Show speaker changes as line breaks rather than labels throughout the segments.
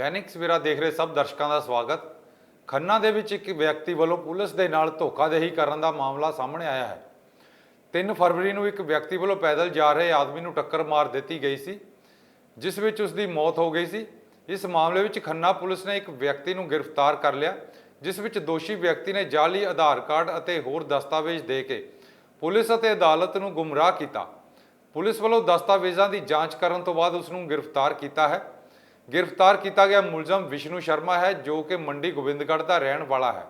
ਦੈਨਿਕ ਸਵੇਰਾ ਦੇਖ ਰਹੇ ਸਭ ਦਰਸ਼ਕਾਂ ਦਾ ਸਵਾਗਤ। ਖੰਨਾ ਦੇ ਵਿੱਚ ਇੱਕ ਵਿਅਕਤੀ ਵੱਲੋਂ ਪੁਲਿਸ ਦੇ ਨਾਲ ਧੋਖਾਦਹੀ ਕਰਨ ਦਾ ਮਾਮਲਾ ਸਾਹਮਣੇ ਆਇਆ ਹੈ। 3 ਫਰਵਰੀ ਨੂੰ ਇੱਕ ਵਿਅਕਤੀ ਵੱਲੋਂ ਪੈਦਲ ਜਾ ਰਹੇ ਆਦਮੀ ਨੂੰ ਟੱਕਰ ਮਾਰ ਦਿੱਤੀ ਗਈ ਸੀ, ਜਿਸ ਵਿੱਚ ਉਸ ਦੀ ਮੌਤ ਹੋ ਗਈ ਸੀ। ਇਸ ਮਾਮਲੇ ਵਿੱਚ ਖੰਨਾ ਪੁਲਿਸ ਨੇ ਇੱਕ ਵਿਅਕਤੀ ਨੂੰ ਗ੍ਰਿਫਤਾਰ ਕਰ ਲਿਆ, ਜਿਸ ਵਿੱਚ ਦੋਸ਼ੀ ਵਿਅਕਤੀ ਨੇ ਜਾਅਲੀ ਆਧਾਰ ਕਾਰਡ ਅਤੇ ਹੋਰ ਦਸਤਾਵੇਜ਼ ਦੇ ਕੇ ਪੁਲਿਸ ਅਤੇ ਅਦਾਲਤ ਨੂੰ ਗੁੰਮਰਾਹ ਕੀਤਾ। ਪੁਲਿਸ ਵੱਲੋਂ ਦਸਤਾਵੇਜ਼ਾਂ ਦੀ ਜਾਂਚ ਕਰਨ ਤੋਂ ਬਾਅਦ ਉਸ ਨੂੰ ਗ੍ਰਿਫਤਾਰ ਕੀਤਾ ਹੈ। ਗ੍ਰਿਫਤਾਰ ਕੀਤਾ ਗਿਆ ਮੁਲਜ਼ਮ ਵਿਸ਼ਨੂੰ ਸ਼ਰਮਾ ਹੈ, ਜੋ ਕਿ ਮੰਡੀ ਗੋਬਿੰਦਗੜ੍ਹ ਦਾ ਰਹਿਣ ਵਾਲਾ ਹੈ।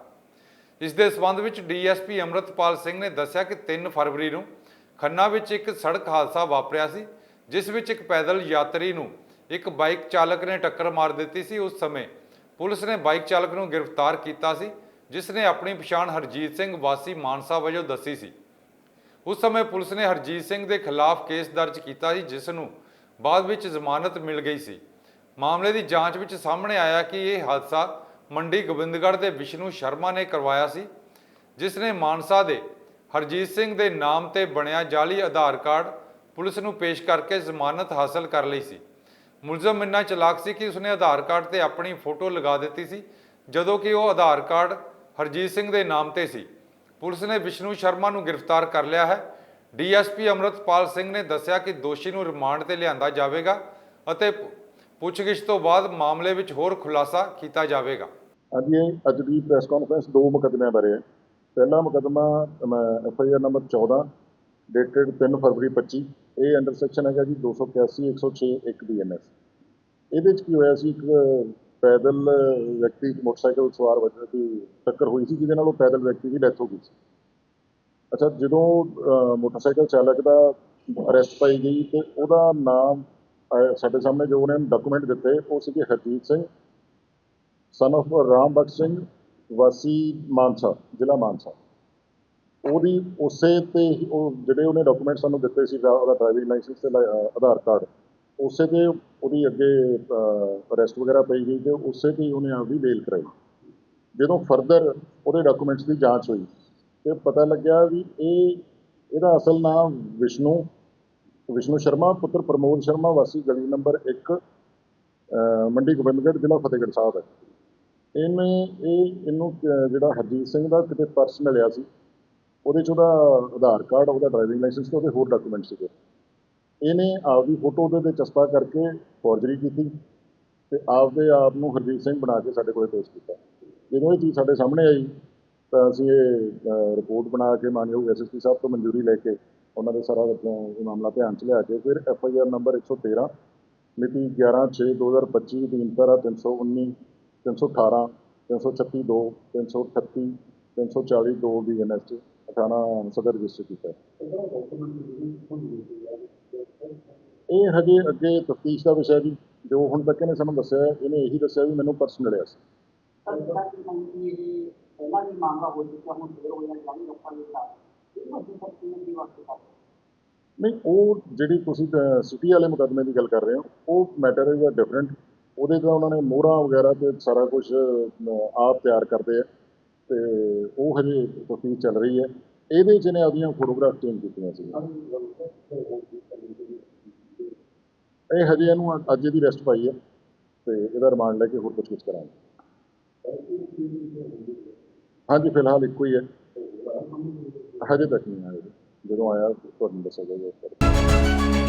ਇਸ ਦੇ ਸਬੰਧ ਵਿੱਚ ਡੀਐਸਪੀ ਅਮਰਤਪਾਲ ਸਿੰਘ ਨੇ ਦੱਸਿਆ ਕਿ 3 ਫਰਵਰੀ ਨੂੰ ਖੰਨਾ ਵਿੱਚ ਇੱਕ ਸੜਕ ਹਾਦਸਾ ਵਾਪਰਿਆ ਸੀ, ਜਿਸ ਵਿੱਚ ਇੱਕ ਪੈਦਲ ਯਾਤਰੀ ਨੂੰ ਇੱਕ ਬਾਈਕ ਚਾਲਕ ਨੇ ਟੱਕਰ ਮਾਰ ਦਿੱਤੀ ਸੀ। ਉਸ ਸਮੇਂ ਪੁਲਿਸ ਨੇ ਬਾਈਕ ਚਾਲਕ ਨੂੰ ਗ੍ਰਿਫਤਾਰ ਕੀਤਾ ਸੀ, ਜਿਸ ਨੇ ਆਪਣੀ ਪਛਾਣ ਹਰਜੀਤ ਸਿੰਘ ਵਾਸੀ ਮਾਨਸਾ ਵਜੋਂ ਦੱਸੀ ਸੀ। ਉਸ ਸਮੇਂ ਪੁਲਿਸ ਨੇ ਹਰਜੀਤ ਸਿੰਘ ਦੇ ਖਿਲਾਫ ਕੇਸ ਦਰਜ ਕੀਤਾ ਸੀ, ਜਿਸ ਨੂੰ ਬਾਅਦ ਵਿੱਚ ਜ਼ਮਾਨਤ ਮਿਲ ਗਈ ਸੀ। ਮਾਮਲੇ ਦੀ ਜਾਂਚ ਵਿੱਚ ਸਾਹਮਣੇ ਆਇਆ ਕਿ ਇਹ ਹਾਦਸਾ ਮੰਡੀ ਗੋਬਿੰਦਗੜ੍ਹ ਦੇ ਵਿਸ਼ਨੂੰ ਸ਼ਰਮਾ ਨੇ ਕਰਵਾਇਆ ਸੀ, ਜਿਸ ਨੇ ਮਾਨਸਾ ਦੇ ਹਰਜੀਤ ਸਿੰਘ ਦੇ ਨਾਮ ਤੇ ਬਣਿਆ ਜਾਲੀ ਆਧਾਰ ਕਾਰਡ ਪੁਲਿਸ ਨੂੰ ਪੇਸ਼ ਕਰਕੇ ਜ਼ਮਾਨਤ ਹਾਸਲ ਕਰ ਲਈ ਸੀ। ਮੁਲਜ਼ਮ ਇੰਨਾ ਚਲਾਕ ਸੀ ਕਿ ਉਸਨੇ ਆਧਾਰ ਕਾਰਡ ਤੇ ਆਪਣੀ ਫੋਟੋ ਲਗਾ ਦਿੱਤੀ ਸੀ, ਜਦੋਂ ਕਿ ਉਹ ਆਧਾਰ ਕਾਰਡ ਹਰਜੀਤ ਸਿੰਘ ਦੇ ਨਾਮ ਤੇ ਸੀ। ਪੁਲਿਸ ਨੇ ਵਿਸ਼ਨੂੰ ਸ਼ਰਮਾ ਨੂੰ ਗ੍ਰਿਫਤਾਰ ਕਰ ਲਿਆ ਹੈ। ਡੀਐਸਪੀ ਅਮਰਤਪਾਲ ਸਿੰਘ ਨੇ ਦੱਸਿਆ ਕਿ ਦੋਸ਼ੀ ਨੂੰ ਰਿਮਾਂਡ ਤੇ ਲਿਆਂਦਾ ਜਾਵੇਗਾ ਅਤੇ ਪੁੱਛਗਿੱਛ ਤੋਂ ਬਾਅਦ ਮਾਮਲੇ ਵਿੱਚ ਹੋਰ ਖੁਲਾਸਾ ਕੀਤਾ ਜਾਵੇਗਾ।
ਅੱਜ ਇਹ, ਅੱਜ ਦੀ ਪ੍ਰੈਸ ਕਾਨਫਰੰਸ ਦੋ ਮੁਕੱਦਮਿਆਂ ਬਾਰੇ ਹੈ। ਪਹਿਲਾ ਮੁਕੱਦਮਾ F I R number 14 dated 3 ਫਰਵਰੀ 25 ਇਹ ਅੰਡਰ ਸੈਕਸ਼ਨ ਹੈਗਾ ਜੀ 281 106 1 ਬੀਐਨਐਸ ਇਹਦੇ ਚ ਕੀ ਹੋਇਆ ਸੀ, ਇੱਕ ਪੈਦਲ ਵਿਅਕਤੀ ਮੋਟਰਸਾਈਕਲ ਸਵਾਰ ਵਜੋਂ ਦੀ ਟੱਕਰ ਹੋਈ ਸੀ, ਜਿਹਦੇ ਨਾਲ ਉਹ ਪੈਦਲ ਵਿਅਕਤੀ ਦੀ ਡੈਥ ਹੋ ਗਈ ਸੀ। ਅੱਛਾ, ਜਦੋਂ ਮੋਟਰਸਾਈਕਲ ਚਾਲਕ ਦਾ ਅਰੈਸਟ ਪਾਈ ਗਈ ਤੇ ਉਹਦਾ ਨਾਮ ਸਾਡੇ ਸਾਹਮਣੇ ਜੋ ਉਹਨੇ ਡਾਕੂਮੈਂਟ ਦਿੱਤੇ, ਉਹ ਸੀਗੇ ਹਰਜੀਤ ਸਿੰਘ ਸਨ of ਰਾਮ ਬਖਸ਼ ਸਿੰਘ, ਵਾਸੀ ਮਾਨਸਾ, ਜ਼ਿਲ੍ਹਾ ਮਾਨਸਾ। ਉਹਦੀ ਉਸੇ ਤੇ ਹੀ ਉਹ ਜਿਹੜੇ ਉਹਨੇ ਡਾਕੂਮੈਂਟ ਸਾਨੂੰ ਦਿੱਤੇ ਸੀ ਉਹਦਾ ਡਰਾਈਵਿੰਗ ਲਾਇਸੈਂਸ ਤੇ ਆਧਾਰ ਕਾਰਡ, ਉਸੇ ਤੇ ਉਹਦੀ ਅੱਗੇ ਅਰੈਸਟ ਵਗੈਰਾ ਪਈ ਗਈ ਤੇ ਉਸੇ ਤੇ ਹੀ ਉਹਨੇ ਆਪਦੀ ਬੇਲ ਕਰਾਈ। ਜਦੋਂ ਫਰਦਰ ਉਹਦੇ ਡਾਕੂਮੈਂਟਸ ਦੀ ਜਾਂਚ ਹੋਈ, ਤੇ ਪਤਾ ਲੱਗਿਆ ਵੀ ਇਹ, ਇਹਦਾ ਅਸਲ ਨਾਮ ਵਿਸ਼ਨੂੰ ਵਿਸ਼ਨੂੰ ਸ਼ਰਮਾ, ਪੁੱਤਰ ਪ੍ਰਮੋਦ ਸ਼ਰਮਾ, ਵਾਸੀ ਗਲੀ ਨੰਬਰ 1 ਮੰਡੀ ਗੋਬਿੰਦਗੜ੍ਹ, ਜ਼ਿਲ੍ਹਾ ਫਤਿਹਗੜ੍ਹ ਸਾਹਿਬ ਹੈ। ਇਹਨੇ ਇਹ, ਇਹਨੂੰ ਜਿਹੜਾ ਹਰਜੀਤ ਸਿੰਘ ਦਾ ਕਿਤੇ ਪਰਸ ਮਿਲਿਆ ਸੀ, ਉਹਦੇ 'ਚ ਉਹਦਾ ਆਧਾਰ ਕਾਰਡ, ਉਹਦਾ ਡਰਾਈਵਿੰਗ ਲਾਇਸੈਂਸ ਤੇ ਉਹਦੇ ਹੋਰ ਡਾਕੂਮੈਂਟ ਸੀਗੇ। ਇਹਨੇ ਆਪਦੀ ਫੋਟੋ ਦੇ ਤੇ ਚਸਪਾ ਕਰਕੇ ਫੋਰਜਰੀ ਕੀਤੀ ਤੇ ਆਪਦੇ ਆਪ ਨੂੰ ਹਰਜੀਤ ਸਿੰਘ ਬਣਾ ਕੇ ਸਾਡੇ ਕੋਲੇ ਪੇਸ਼ ਕੀਤਾ। ਜਦੋਂ ਇਹ ਚੀਜ਼ ਸਾਡੇ ਸਾਹਮਣੇ ਆਈ ਤਾਂ ਅਸੀਂ ਇਹ ਰਿਪੋਰਟ ਬਣਾ ਕੇ ਮਾਨਯੋਗ ਐਸਐਸਪੀ ਸਾਹਿਬ ਤੋਂ ਮਨਜ਼ੂਰੀ ਲੈ ਕੇ ਉਹਨਾਂ ਦੇ ਸਾਰਾ ਇਹ ਮਾਮਲਾ ਧਿਆਨ 'ਚ ਲਿਆ ਕੇ ਫਿਰ ਐਫ ਆਈ ਆਰ ਨੰਬਰ 113 ਮਿਤੀ 11/6/2025 ਅਧੀਨ ਧਾਰਾ 319 318 336 2 338 340 2 ਦੀ ਐਨਐਸ ਅਠਾਣਾ ਸਦਰ ਰਜਿਸਟਰ ਕੀਤਾ। ਇਹ ਹਜੇ ਅੱਗੇ ਤਫਤੀਸ਼ ਦਾ ਵਿਸ਼ਾ ਜੀ, ਜੋ ਹੁਣ ਤੱਕ ਇਹਨੇ ਸਾਨੂੰ ਦੱਸਿਆ, ਇਹਨੇ ਇਹੀ ਦੱਸਿਆ ਵੀ ਮੈਨੂੰ ਪਰਸ ਮਿਲਿਆ ਸੀ।
ਪਹਿਲਾਂ ਵੀ ਮਾਮਲਾ ਹੋ ਚੁੱਕਿਆ ਹੁਣ ਫੇਰ ਹੋਇਆ ਜਾਨੀ ਲੋਕਾਂ ਦੇ ਖਿਲਾਫ ਇਹ ਵੱਡੀ ਤਕਲੀਫ ਦੀ ਵਾਸਤੇ ਕਰ
ਨਹੀਂ, ਉਹ ਜਿਹੜੀ ਤੁਸੀਂ ਸਿਟੀ ਵਾਲੇ ਮੁਕੱਦਮੇ ਦੀ ਗੱਲ ਕਰ ਰਹੇ ਹੋ, ਉਹ ਮੈਟਰ ਇਜ਼ ਡਿਫਰੈਂਟ ਉਹਦੇ ਤਾਂ ਉਹਨਾਂ ਨੇ ਮੋਹਰਾਂ ਵਗੈਰਾ ਤੇ ਸਾਰਾ ਕੁਝ ਆਪ ਤਿਆਰ ਕਰਦੇ ਆ। ਤੇ ਉਹ ਹਜੇ ਤਫਤੀਸ਼ ਚੱਲ ਰਹੀ ਹੈ। ਇਹਦੇ 'ਚ ਨੇ ਆਪਦੀਆਂ ਫੋਟੋਗ੍ਰਾਫ ਚੇਂਜ ਕੀਤੀਆਂ ਸੀ। ਇਹ ਹਜੇ ਇਹਨੂੰ ਅੱਜ ਇਹਦੀ ਰੈਸਟ ਪਾਈ ਹੈ। ਤੇ ਇਹਦਾ ਰਿਮਾਂਡ ਲੈ ਕੇ ਹੋਰ ਪੁੱਛਗਿੱਛ ਕਰਾਂਗੇ। ਹਾਂਜੀ ਫਿਲਹਾਲ ਇੱਕੋ ਹੀ ਹੈ ਹਜੇ ਤੱਕ ਨਹੀਂ ਆਇਆ ਜੀ। ਜਦੋਂ ਆਇਆ ਤੁਹਾਨੂੰ ਦੱਸਿਆ ਜਾਏਗਾ